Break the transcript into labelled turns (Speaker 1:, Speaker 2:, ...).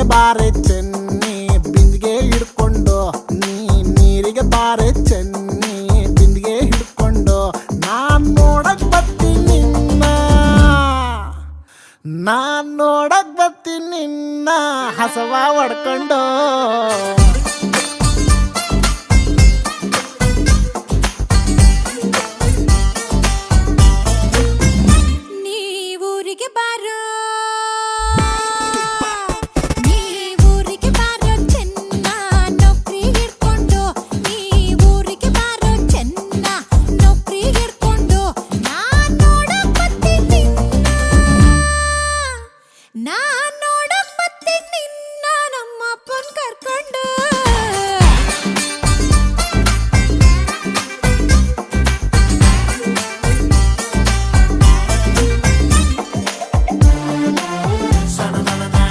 Speaker 1: ನೀರಿಗೆ ಬಾರೆ ಚೆನ್ನಿ, ಬಿಂದಿಗೆ ಹಿಡ್ಕೊಂಡು, ನೀ ನೀರಿಗೆ ಬಾರೆ ಚೆನ್ನಿ, ಬಿಂದಿಗೆ ಹಿಡ್ಕೊಂಡು, ನಾನ್ ನೋಡಕ್ ಬರ್ತೀನಿ ನಿನ್ನ. ನಾನ್ ನೋಡಕ್ ಬರ್ತೀನಿ ನಿನ್ನ, ಹಸವ ಹೊಡ್ಕೊಂಡು.